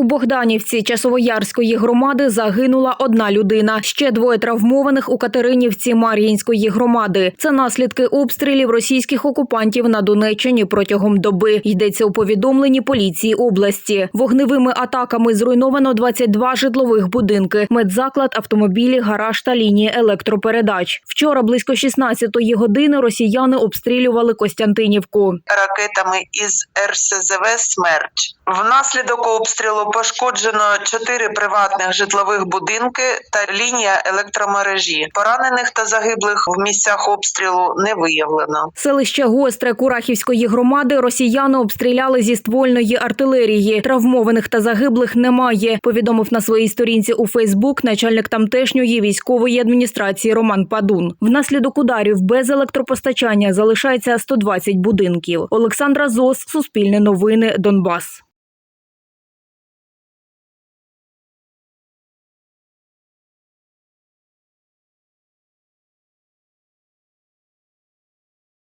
У Богданівці Часовоярської громади загинула одна людина. Ще двоє травмованих у Катеринівці Мар'їнської громади. Це наслідки обстрілів російських окупантів на Донеччині протягом доби. Йдеться у повідомленні поліції області. Вогневими атаками зруйновано 22 житлових будинки, медзаклад, автомобілі, гараж та лінії електропередач. Вчора близько 16-ї години росіяни обстрілювали Костянтинівку. ракетами із РСЗВ «Смерч». Внаслідок обстрілу пошкоджено чотири приватних житлових будинки та лінія електромережі. Поранених та загиблих в місцях обстрілу не виявлено. Селище Гостре Курахівської громади росіяни обстріляли зі ствольної артилерії. Травмованих та загиблих немає. Повідомив на своїй сторінці у Фейсбук начальник тамтешньої військової адміністрації Роман Падун. Внаслідок ударів без електропостачання залишається 120 будинків. Олександра Зос, Суспільне новини, Донбас.